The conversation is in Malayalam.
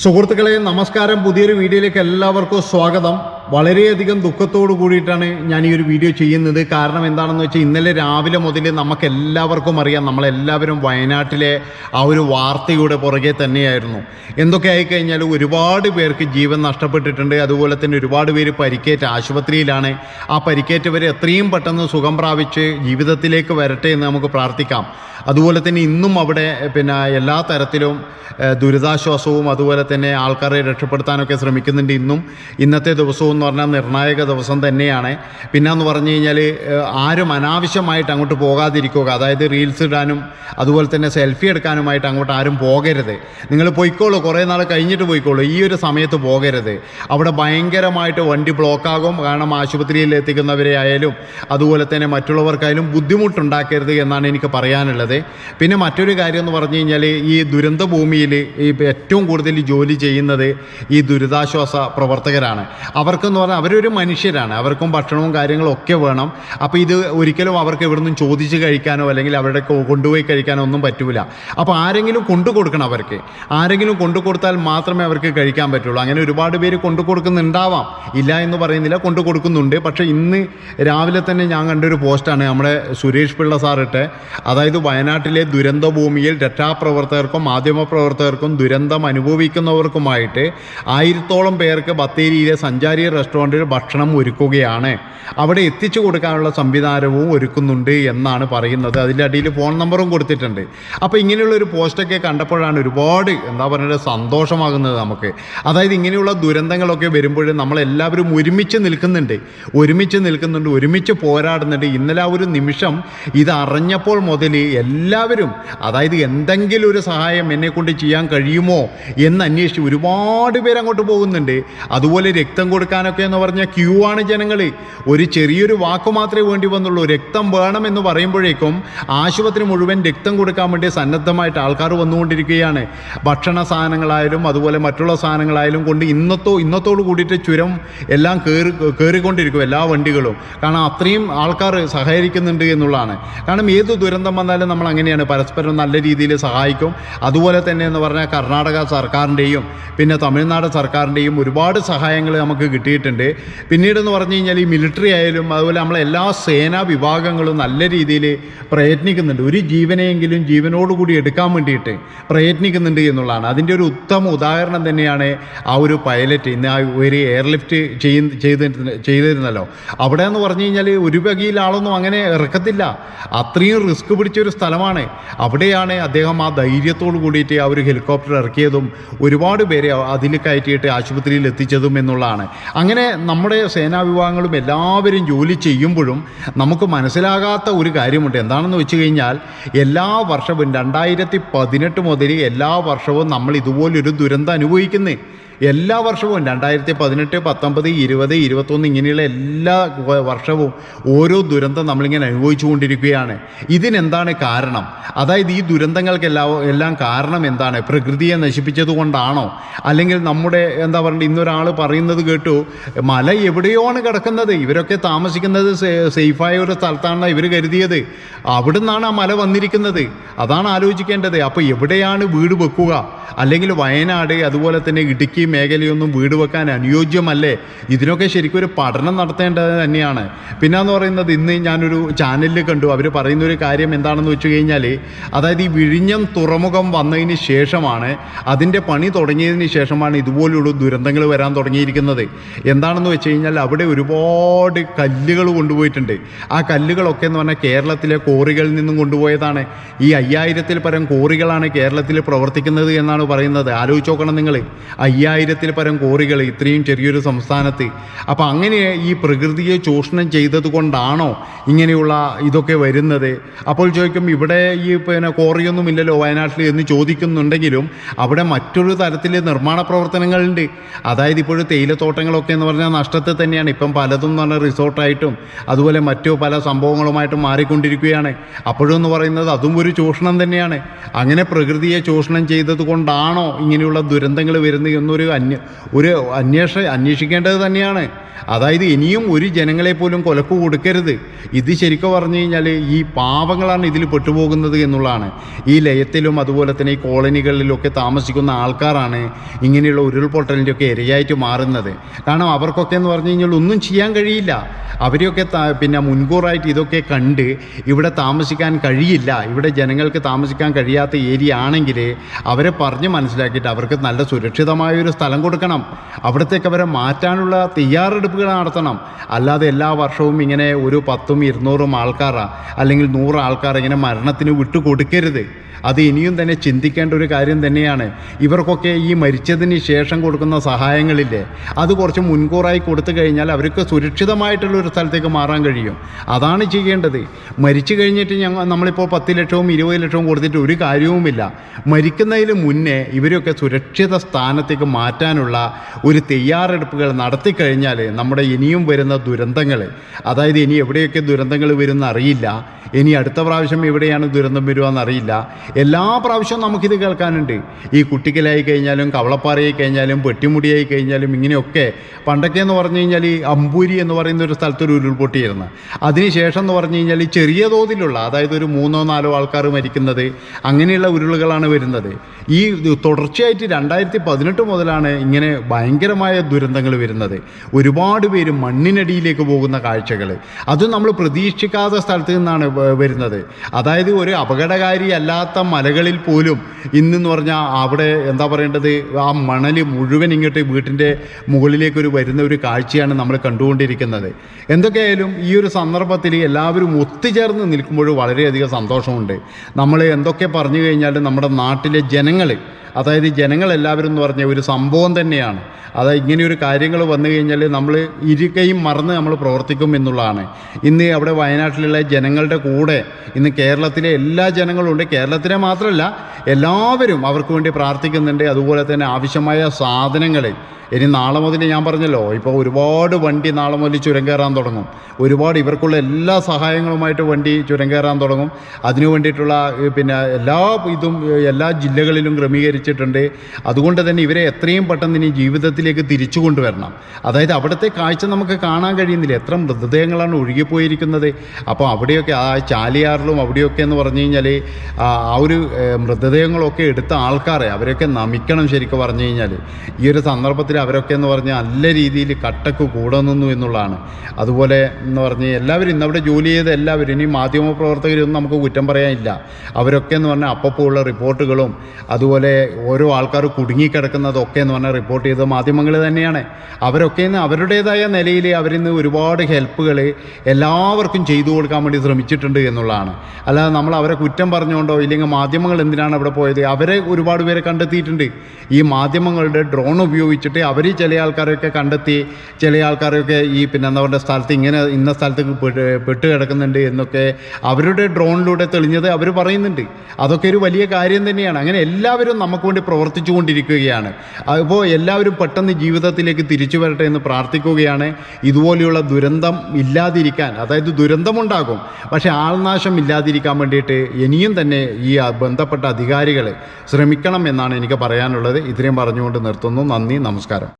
സുഹൃത്തുക്കളെ നമസ്കാരം. പുതിയൊരു വീഡിയോയിലേക്ക് എല്ലാവർക്കും സ്വാഗതം. വളരെയധികം ദുഃഖത്തോടു കൂടിയിട്ടാണ് ഞാൻ ഈ ഒരു വീഡിയോ ചെയ്യുന്നത്. കാരണം എന്താണെന്ന് വെച്ചാൽ ഇന്നലെ രാവിലെ മുതൽ നമുക്ക് എല്ലാവർക്കും അറിയാം നമ്മളെല്ലാവരും വയനാട്ടിലെ ആ ഒരു വാർത്തയുടെ പുറകെ തന്നെയായിരുന്നു. എന്തൊക്കെ ആയിക്കഴിഞ്ഞാൽ ഒരുപാട് പേർക്ക് ജീവൻ നഷ്ടപ്പെട്ടിട്ടുണ്ട്. അതുപോലെ തന്നെ ഒരുപാട് പേര് പരിക്കേറ്റ് ആശുപത്രിയിലാണ്. ആ പരിക്കേറ്റവർ എത്രയും പെട്ടെന്ന് സുഖം പ്രാപിച്ച് ജീവിതത്തിലേക്ക് വരട്ടെ എന്ന് നമുക്ക് പ്രാർത്ഥിക്കാം. അതുപോലെ തന്നെ ഇന്നും അവിടെ പിന്നെ എല്ലാ തരത്തിലും ദുരിതാശ്വാസവും അതുപോലെ തന്നെ ആൾക്കാരെ രക്ഷപ്പെടുത്താനൊക്കെ ശ്രമിക്കുന്നുണ്ട് ഇന്നും. ഇന്നത്തെ ദിവസവും എന്ന് പറഞ്ഞാൽ നിർണായക ദിവസം തന്നെയാണ്. പിന്നെ എന്ന് പറഞ്ഞു കഴിഞ്ഞാൽ ആരും അനാവശ്യമായിട്ട് അങ്ങോട്ട് പോകാതിരിക്കുക അതായത് റീൽസ് ഇടാനും അതുപോലെ തന്നെ സെൽഫി എടുക്കാനുമായിട്ട് അങ്ങോട്ട് ആരും പോകരുത്. നിങ്ങൾ പോയിക്കോളൂ കുറേ നാൾ കഴിഞ്ഞിട്ട് പോയിക്കോളൂ ഈ ഒരു സമയത്ത് പോകരുത്. അവിടെ ഭയങ്കരമായിട്ട് വണ്ടി ബ്ലോക്കാകും കാരണം ആശുപത്രിയിൽ എത്തിക്കുന്നവരെ ആയാലും അതുപോലെ തന്നെ മറ്റുള്ളവർക്കായാലും ബുദ്ധിമുട്ടുണ്ടാക്കരുത് എന്നാണ് എനിക്ക് പറയാനുള്ളത്. പിന്നെ മറ്റൊരു കാര്യം എന്ന് പറഞ്ഞു കഴിഞ്ഞാൽ ഈ ദുരന്ത ഭൂമിയിൽ ഈ ഏറ്റവും കൂടുതൽ ജോലി ചെയ്യുന്നത് ഈ ദുരിതാശ്വാസ പ്രവർത്തകരാണ്. അവർക്കെന്ന് പറഞ്ഞാൽ അവരൊരു മനുഷ്യരാണ്. അവർക്കും ഭക്ഷണവും കാര്യങ്ങളും ഒക്കെ വേണം. അപ്പോൾ ഇത് ഒരിക്കലും അവർക്ക് എവിടുന്നും ചോദിച്ച് കഴിക്കാനോ അല്ലെങ്കിൽ അവരുടെ കൊണ്ടുപോയി കഴിക്കാനോ ഒന്നും പറ്റൂല. അപ്പോൾ ആരെങ്കിലും കൊണ്ടു കൊടുക്കണം അവർക്ക്. ആരെങ്കിലും കൊണ്ടു കൊടുത്താൽ മാത്രമേ അവർക്ക് കഴിക്കാൻ പറ്റുള്ളൂ. അങ്ങനെ ഒരുപാട് പേര് കൊണ്ടു കൊടുക്കുന്നുണ്ടാവാം. ഇല്ല എന്ന് പറയുന്നില്ല. കൊണ്ടു കൊടുക്കുന്നുണ്ട്. പക്ഷേ ഇന്ന് രാവിലെ തന്നെ ഞാൻ കണ്ടൊരു പോസ്റ്റാണ് നമ്മുടെ സുരേഷ് പിള്ള സാറിട്ട്. അതായത് വയനാട്ടിലെ ദുരന്ത ഭൂമിയിൽ രക്ഷാപ്രവർത്തകർക്കും മാധ്യമപ്രവർത്തകർക്കും ദുരന്തം അനുഭവിക്കുന്നവർക്കുമായിട്ട് ആയിരത്തോളം പേർക്ക് ബത്തേരിയിലെ സഞ്ചാരി റെസ്റ്റോറന്റിൽ ഭക്ഷണം ഒരുക്കുകയാണ്. അവിടെ എത്തിച്ചു കൊടുക്കാനുള്ള സംവിധാനവും ഒരുക്കുന്നുണ്ട് എന്നാണ് പറയുന്നത്. അതിന്റെ അടിയിൽ ഫോൺ നമ്പറും കൊടുത്തിട്ടുണ്ട്. അപ്പോൾ ഇങ്ങനെയുള്ള ഒരു പോസ്റ്റൊക്കെ കണ്ടപ്പോഴാണ് ഒരുപാട് എന്താ പറയുക സന്തോഷമാകുന്നത് നമുക്ക്. അതായത് ഇങ്ങനെയുള്ള ദുരന്തങ്ങളൊക്കെ വരുമ്പോൾ നമ്മളെല്ലാവരും ഒരുമിച്ച് നിൽക്കുന്നുണ്ട്. ഒരുമിച്ച് നിൽക്കുന്നുണ്ട് ഒരുമിച്ച് പോരാടുന്നുണ്ട്. ഇന്നലെ ആ ഒരു നിമിഷം ഇത് അറിഞ്ഞപ്പോൾ മുതൽ എല്ലാവരും അതായത് എന്തെങ്കിലും ഒരു സഹായം എന്നെ കൊണ്ട് ചെയ്യാൻ കഴിയുമോ എന്ന് അന്വേഷിച്ച് ഒരുപാട് പേര് അങ്ങോട്ട് പോകുന്നുണ്ട്. അതുപോലെ രക്തം കൊടുക്കാനൊക്കെ എന്ന് പറഞ്ഞാൽ ക്യൂ ആണ് ജനങ്ങൾ ഒരു ചെറിയൊരു വാക്ക് മാത്രമേ വേണ്ടി വന്നുള്ളൂ. രക്തം വേണം എന്ന് പറയുമ്പോഴേക്കും ആശുപത്രി മുഴുവൻ രക്തം കൊടുക്കാൻ വേണ്ടി സന്നദ്ധമായിട്ട് ആൾക്കാർ വന്നുകൊണ്ടിരിക്കുകയാണ്. ഭക്ഷണ സാധനങ്ങളായാലും അതുപോലെ മറ്റുള്ള സാധനങ്ങളായാലും കൊണ്ട് ഇന്നത്തോ ഇന്നത്തോട് കൂടിയിട്ട് ചുരം എല്ലാം കയറി കയറിക്കൊണ്ടിരിക്കും എല്ലാ വണ്ടികളും. കാരണം അത്രയും ആൾക്കാർ സഹകരിക്കുന്നുണ്ട് എന്നുള്ളതാണ്. കാരണം ഏത് ദുരന്തം വന്നാലും നമ്മൾ അങ്ങനെയാണ്. പരസ്പരം നല്ല രീതിയിൽ സഹായിക്കും. അതുപോലെ തന്നെ എന്ന് പറഞ്ഞാൽ കർണാടക സർക്കാരിന്റെയും പിന്നെ തമിഴ്നാട് സർക്കാരിന്റെയും ഒരുപാട് സഹായങ്ങൾ നമുക്ക് കിട്ടിയിട്ടുണ്ട് പിന്നീടെന്ന് പറഞ്ഞു കഴിഞ്ഞാൽ ഈ മിലിറ്ററി ആയാലും അതുപോലെ നമ്മളെ എല്ലാ സേനാ വിഭാഗങ്ങളും നല്ല രീതിയിൽ പ്രയത്നിക്കുന്നുണ്ട്. ഒരു ജീവനെയെങ്കിലും ജീവനോടുകൂടി എടുക്കാൻ വേണ്ടിയിട്ട് പ്രയത്നിക്കുന്നുണ്ട് എന്നുള്ളതാണ്. അതിന്റെ ഒരു ഉത്തമ ഉദാഹരണം തന്നെയാണ് ആ ഒരു പൈലറ്റ് ഇന്ന് ആ ഒരു എയർലിഫ്റ്റ് ചെയ്യുന്ന ചെയ്ത് ചെയ്തിരുന്നല്ലോ. അവിടെ എന്ന് പറഞ്ഞു കഴിഞ്ഞാൽ ഒരു വകയിൽ ആളൊന്നും അങ്ങനെ ഇറക്കത്തില്ല. അത്രയും റിസ്ക് പിടിച്ച ഒരു സ്ഥലമാണ്. അവിടെയാണ് അദ്ദേഹം ആ ധൈര്യത്തോട് കൂടിയിട്ട് ആ ഒരു ഹെലികോപ്റ്റർ ഇറക്കിയതും ഒരുപാട് പേരെ അതിൽ കയറ്റിയിട്ട് ആശുപത്രിയിൽ എത്തിച്ചതും എന്നുള്ളതാണ്. അങ്ങനെ നമ്മുടെ സേനാ വിഭാഗങ്ങളും എല്ലാവരും ജോലി ചെയ്യുമ്പോഴും നമുക്ക് മനസ്സിലാകാത്ത ഒരു കാര്യമുണ്ട്. എന്താണെന്ന് വെച്ച് കഴിഞ്ഞാൽ എല്ലാ വർഷവും രണ്ടായിരത്തി പതിനെട്ട് മുതൽ എല്ലാ വർഷവും നമ്മൾ ഇതുപോലൊരു ദുരന്തം അനുഭവിക്കുന്നത് എല്ലാ വർഷവും രണ്ടായിരത്തി പതിനെട്ട് പത്തൊമ്പത് ഇരുപത് ഇരുപത്തൊന്ന് ഇങ്ങനെയുള്ള എല്ലാ വർഷവും ഓരോ ദുരന്തം നമ്മളിങ്ങനെ അനുഭവിച്ചു കൊണ്ടിരിക്കുകയാണ്. ഇതിനെന്താണ് കാരണം? അതായത് ഈ ദുരന്തങ്ങൾക്കെല്ലാം എല്ലാം കാരണം എന്താണ്? പ്രകൃതിയെ നശിപ്പിച്ചത് കൊണ്ടാണോ? അല്ലെങ്കിൽ നമ്മുടെ എന്താ പറയുക ഇന്നൊരാൾ പറയുന്നത് കേട്ടു മല എവിടെയോണ് കിടക്കുന്നത്? ഇവരൊക്കെ താമസിക്കുന്നത് സേഫായ ഒരു സ്ഥലത്താണ് ഇവർ കരുതിയത്. അവിടെ നിന്നാണ് ആ മല വന്നിരിക്കുന്നത്. അതാണ് ആലോചിക്കേണ്ടത്. അപ്പോൾ എവിടെയാണ് വീട് വെക്കുക? അല്ലെങ്കിൽ വയനാട് അതുപോലെ തന്നെ ഇടുക്കി മേഖലയൊന്നും വീട് വെക്കാൻ അനുയോജ്യമല്ലേ? ഇതിനൊക്കെ ശരിക്കും ഒരു പഠനം നടത്തേണ്ടത് തന്നെയാണ്. പിന്നെ എന്ന് പറയുന്നത് ഇന്ന് ഞാനൊരു ചാനലിൽ കണ്ടു. അവർ പറയുന്ന ഒരു കാര്യം എന്താണെന്ന് വെച്ച് കഴിഞ്ഞാൽ അതായത് ഈ വിഴിഞ്ഞം തുറമുഖം വന്നതിന് ശേഷമാണ് അതിന്റെ പണി തുടങ്ങിയതിന് ശേഷമാണ് ഇതുപോലുള്ള ദുരന്തങ്ങൾ വരാൻ തുടങ്ങിയിരിക്കുന്നത്. എന്താണെന്ന് വെച്ച് കഴിഞ്ഞാൽ അവിടെ ഒരുപാട് കല്ലുകൾ കൊണ്ടുപോയിട്ടുണ്ട്. ആ കല്ലുകളൊക്കെ എന്ന് പറഞ്ഞാൽ കേരളത്തിലെ കോറികളിൽ നിന്നും കൊണ്ടുപോയതാണ്. ഈ അയ്യായിരത്തിൽ പരം കോറികളാണ് കേരളത്തിൽ പ്രവർത്തിക്കുന്നത് എന്നാണ് പറയുന്നത്. ആലോചിച്ച് നോക്കണം നിങ്ങൾ അയ്യായിരത്തിൽ പരം കോറികൾ ഇത്രയും ചെറിയൊരു സംസ്ഥാനത്ത്. അപ്പോൾ അങ്ങനെ ഈ പ്രകൃതിയെ ചൂഷണം ചെയ്തത് കൊണ്ടാണോ ഇങ്ങനെയുള്ള ഇതൊക്കെ വരുന്നത്? അപ്പോൾ ചോദിക്കും ഇവിടെ ഈ പിന്നെ കോറിയൊന്നും ഇല്ലല്ലോ വയനാട്ടിൽ എന്ന് ചോദിക്കുന്നുണ്ടെങ്കിലും അവിടെ മറ്റൊരു തരത്തിൽ നിർമ്മാണ പ്രവർത്തനങ്ങളുണ്ട്. അതായത് ഇപ്പോഴും തേയിലത്തോട്ടങ്ങളൊക്കെ എന്ന് പറഞ്ഞാൽ നഷ്ടത്തിൽ തന്നെയാണ്. ഇപ്പം പലതും എന്ന് പറഞ്ഞാൽ റിസോർട്ടായിട്ടും അതുപോലെ മറ്റു പല സംഭവങ്ങളുമായിട്ടും മാറിക്കൊണ്ടിരിക്കുകയാണ്. അപ്പോഴും എന്ന് പറയുന്നത് അതും ഒരു ചൂഷണം തന്നെയാണ്. അങ്ങനെ പ്രകൃതിയെ ചൂഷണം ചെയ്തത് കൊണ്ടാണോ ഇങ്ങനെയുള്ള ദുരന്തങ്ങൾ വരുന്നത് എന്നൊരു ഒരു അന്വ ഒരു അന്വേഷ അന്വേഷിക്കേണ്ടത് തന്നെയാണ്. അതായത് ഇനിയും ഒരു ജനങ്ങളെ പോലും കൊലക്കു കൊടുക്കരുത്. ഇത് ശരിക്കും പറഞ്ഞു കഴിഞ്ഞാൽ ഈ പാവങ്ങളാണ് ഇതിൽ പെട്ടുപോകുന്നത് എന്നുള്ളതാണ്. ഈ ലയത്തിലും അതുപോലെ തന്നെ ഈ കോളനികളിലൊക്കെ താമസിക്കുന്ന ആൾക്കാരാണ് ഇങ്ങനെയുള്ള ഉരുൾപൊട്ടലിന്റെയൊക്കെ ഇരയായിട്ട് മാറുന്നത്. കാരണം അവർക്കൊക്കെ എന്ന് പറഞ്ഞു കഴിഞ്ഞാൽ ഒന്നും ചെയ്യാൻ കഴിയില്ല. അവരെയൊക്കെ പിന്നെ മുൻകൂറായിട്ട് ഇതൊക്കെ കണ്ട് ഇവിടെ താമസിക്കാൻ കഴിയില്ല. ഇവിടെ ജനങ്ങൾക്ക് താമസിക്കാൻ കഴിയാത്ത ഏരിയ ആണെങ്കിൽ അവരെ പറഞ്ഞ് മനസ്സിലാക്കിയിട്ട് അവർക്ക് നല്ല സുരക്ഷിതമായ ഒരു സ്ഥലം കൊടുക്കണം. അവിടത്തേക്ക് അവരെ മാറ്റാനുള്ള തയ്യാറെടുപ്പുകൾ നടത്തണം. അല്ലാതെ എല്ലാ വർഷവും ഇങ്ങനെ ഒരു പത്തും ഇരുന്നൂറും ആൾക്കാരാണ് അല്ലെങ്കിൽ നൂറ് ആൾക്കാർ ഇങ്ങനെ മരണത്തിന് വിട്ടു കൊടുക്കരുത് അത് ഇനിയും തന്നെ ചിന്തിക്കേണ്ട ഒരു കാര്യം തന്നെയാണ്. ഇവർക്കൊക്കെ ഈ മരിച്ചതിന് ശേഷം കൊടുക്കുന്ന സഹായങ്ങളില്ലേ? അത് കുറച്ച് മുൻകൂറായി കൊടുത്തു കഴിഞ്ഞാൽ അവർക്ക് സുരക്ഷിതമായിട്ടുള്ള ഒരു സ്ഥലത്തേക്ക് മാറാൻ കഴിയും. അതാണ് ചെയ്യേണ്ടത്. മരിച്ചു കഴിഞ്ഞിട്ട് ഞങ്ങൾ നമ്മളിപ്പോൾ പത്ത് ലക്ഷവും ഇരുപത് ലക്ഷവും കൊടുത്തിട്ട് ഒരു കാര്യവുമില്ല. മരിക്കുന്നതിന് മുന്നേ ഇവരൊക്കെ സുരക്ഷിത സ്ഥാനത്തേക്ക് മാറ്റാനുള്ള ഒരു തയ്യാറെടുപ്പുകൾ നടത്തി കഴിഞ്ഞാൽ നമ്മുടെ ഇനിയും വരുന്ന ദുരന്തങ്ങൾ അതായത് ഇനി എവിടെയൊക്കെ ദുരന്തങ്ങൾ വരുമെന്ന് അറിയില്ല ഇനി അടുത്ത പ്രാവശ്യം എവിടെയാണ് ദുരന്തം വരുവാന്ന് അറിയില്ല എല്ലാ പ്രാവശ്യവും നമുക്കിത് കേൾക്കാനുണ്ട്. ഈ കുട്ടിക്കലായി കഴിഞ്ഞാലും കവളപ്പാറയായി കഴിഞ്ഞാലും പെട്ടിമുടിയായി കഴിഞ്ഞാലും ഇങ്ങനെയൊക്കെ. പണ്ടൊക്കെ എന്ന് പറഞ്ഞു കഴിഞ്ഞാൽ ഈ അമ്പൂരി എന്ന് പറയുന്ന ഒരു സ്ഥലത്തൊരു ഉരുൾപൊട്ടിയിരുന്നു അതിനുശേഷം എന്ന് പറഞ്ഞു കഴിഞ്ഞാൽ ചെറിയ തോതിലുള്ള അതായത് ഒരു മൂന്നോ നാലോ ആൾക്കാർ മരിക്കുന്നത് അങ്ങനെയുള്ള ഉരുളുകളാണ് വരുന്നത്. ഈ തുടർച്ചയായിട്ട് രണ്ടായിരത്തി പതിനെട്ട് മുതലാണ് ഇങ്ങനെ ഭയങ്കരമായ ദുരന്തങ്ങൾ വരുന്നത്. ഒരുപാട് പേര് മണ്ണിനടിയിലേക്ക് പോകുന്ന കാഴ്ചകൾ. അത് നമ്മൾ പ്രതീക്ഷിക്കാത്ത സ്ഥലത്ത് നിന്നാണ് വരുന്നത്. അതായത് ഒരു അപകടകാരി അല്ലാത്ത മലകളിൽ പോലും ഇന്നെന്ന് പറഞ്ഞാൽ അവിടെ എന്താ പറയേണ്ടത്? ആ മണൽ മുഴുവൻ ഇങ്ങോട്ട് വീട്ടിന്റെ മുകളിലേക്ക് ഒരു വരുന്ന ഒരു കാഴ്ചയാണ് നമ്മൾ കണ്ടുകൊണ്ടിരിക്കുന്നത്. എന്തൊക്കെയായാലും ഈ ഒരു സന്ദർഭത്തിൽ എല്ലാവരും ഒത്തുചേർന്ന് നിൽക്കുമ്പോൾ വളരെയധികം സന്തോഷമുണ്ട്. നമ്മൾ എന്തൊക്കെ പറഞ്ഞു കഴിഞ്ഞാലും നമ്മുടെ നാട്ടിലെ ജനങ്ങൾ അതായത് ജനങ്ങളെല്ലാവരും എന്ന് പറഞ്ഞ ഒരു സംഭവം തന്നെയാണ്. അതായത് ഇങ്ങനെയൊരു കാര്യങ്ങൾ വന്നു കഴിഞ്ഞാൽ നമ്മൾ ഇരിക്കയും മറന്ന് നമ്മൾ പ്രവർത്തിക്കും എന്നുള്ളതാണ്. ഇന്ന് അവിടെ വയനാട്ടിലുള്ള ജനങ്ങളുടെ കൂടെ ഇന്ന് കേരളത്തിലെ എല്ലാ ജനങ്ങളും ഉണ്ട്. കേരളത്തിലെ മാത്രമല്ല എല്ലാവരും അവർക്ക് വേണ്ടി പ്രാർത്ഥിക്കുന്നുണ്ട്. അതുപോലെ തന്നെ ആവശ്യമായ സാധനങ്ങൾ ഇനി നാളെ മുതൽ ഞാൻ പറഞ്ഞല്ലോ ഇപ്പോൾ ഒരുപാട് വണ്ടി നാളെ മുതൽ ചുരം കയറാൻ തുടങ്ങും. ഒരുപാട് ഇവർക്കുള്ള എല്ലാ സഹായങ്ങളുമായിട്ട് വണ്ടി ചുരം കയറാൻ തുടങ്ങും. അതിനു വേണ്ടിയിട്ടുള്ള പിന്നെ എല്ലാ ഇതും എല്ലാ ജില്ലകളിലും ക്രമീകരിച്ചിട്ടുണ്ട് അതുകൊണ്ട് തന്നെ ഇവരെ എത്രയും പെട്ടെന്ന് ഇനി ജീവിതത്തിലേക്ക് തിരിച്ചു കൊണ്ടുവരണം. അതായത് അവിടുത്തെ കാഴ്ച നമുക്ക് കാണാൻ കഴിയുന്നില്ല. എത്ര മൃതദേഹങ്ങളാണ് ഒഴുകിപ്പോയിരിക്കുന്നത്. അപ്പോൾ അവിടെയൊക്കെ ആ ചാലിയാറിലും അവിടെയൊക്കെ എന്ന് പറഞ്ഞു കഴിഞ്ഞാൽ ആ ഒരു മൃതദേഹങ്ങളൊക്കെ എടുത്ത ആൾക്കാരെ അവരൊക്കെ നമിക്കണം ശരിക്കും പറഞ്ഞു കഴിഞ്ഞാൽ. ഈ ഒരു സന്ദർഭത്തിൽ അവരൊക്കെ എന്ന് പറഞ്ഞാൽ നല്ല രീതിയിൽ കട്ടക്ക് കൂടെ നിന്നു എന്നുള്ളതാണ്. അതുപോലെ എന്ന് പറഞ്ഞ് എല്ലാവരും ഇന്നവിടെ ജോലി ചെയ്ത എല്ലാവരും ഇനി മാധ്യമപ്രവർത്തകരൊന്നും നമുക്ക് കുറ്റം പറയാനില്ല. അവരൊക്കെ എന്ന് പറഞ്ഞാൽ അപ്പപ്പോൾ ഉള്ള റിപ്പോർട്ടുകളും അതുപോലെ ഓരോ ആൾക്കാർ കുടുങ്ങിക്കിടക്കുന്നതൊക്കെ എന്ന് പറഞ്ഞാൽ റിപ്പോർട്ട് ചെയ്ത മാധ്യമങ്ങൾ തന്നെയാണ്. അവരൊക്കെ ഇന്ന് അവരുടേതായ നിലയിൽ അവരിന്ന് ഒരുപാട് ഹെൽപ്പുകൾ എല്ലാവർക്കും ചെയ്തു കൊടുക്കാൻ വേണ്ടി ശ്രമിച്ചിട്ടുണ്ട് എന്നുള്ളതാണ്. അല്ലാതെ നമ്മൾ അവരെ കുറ്റം പറഞ്ഞുകൊണ്ടോ ഇല്ലെങ്കിൽ മാധ്യമങ്ങൾ എന്തിനാണ് അവിടെ പോയത്? അവരെ ഒരുപാട് പേരെ കണ്ടെത്തിയിട്ടുണ്ട്. ഈ മാധ്യമങ്ങളുടെ ഡ്രോൺ ഉപയോഗിച്ചിട്ട് അവർ ചില ആൾക്കാരെയൊക്കെ കണ്ടെത്തി ചില ആൾക്കാരെയൊക്കെ ഈ പിന്നെ എന്താ പറയുക സ്ഥലത്ത് ഇങ്ങനെ ഇന്ന സ്ഥലത്ത് പെട്ട് പെട്ട് കിടക്കുന്നുണ്ട് എന്നൊക്കെ അവരുടെ ഡ്രോണിലൂടെ തെളിഞ്ഞത് അവർ പറയുന്നുണ്ട്. അതൊക്കെ ഒരു വലിയ കാര്യം തന്നെയാണ്. അങ്ങനെ എല്ലാവരും നമുക്ക് വേണ്ടി പ്രവർത്തിച്ചു കൊണ്ടിരിക്കുകയാണ്. അപ്പോൾ എല്ലാവരും പെട്ടെന്ന് ജീവിതത്തിലേക്ക് തിരിച്ചു വരട്ടെ എന്ന് പ്രാർത്ഥിക്കുകയാണ്. ഇതുപോലെയുള്ള ദുരന്തം ഇല്ലാതിരിക്കാൻ അതായത് ദുരന്തമുണ്ടാകും പക്ഷേ ആൾനാശം ഇല്ലാതിരിക്കാൻ വേണ്ടിയിട്ട് ഇനിയും തന്നെ ഈ ബന്ധപ്പെട്ട അധികാരികൾ ശ്രമിക്കണം എന്നാണ് എനിക്ക് പറയാനുള്ളത്. ഇത്രയും പറഞ്ഞുകൊണ്ട് നിർത്തുന്നു. നന്ദി നമസ്കാരം.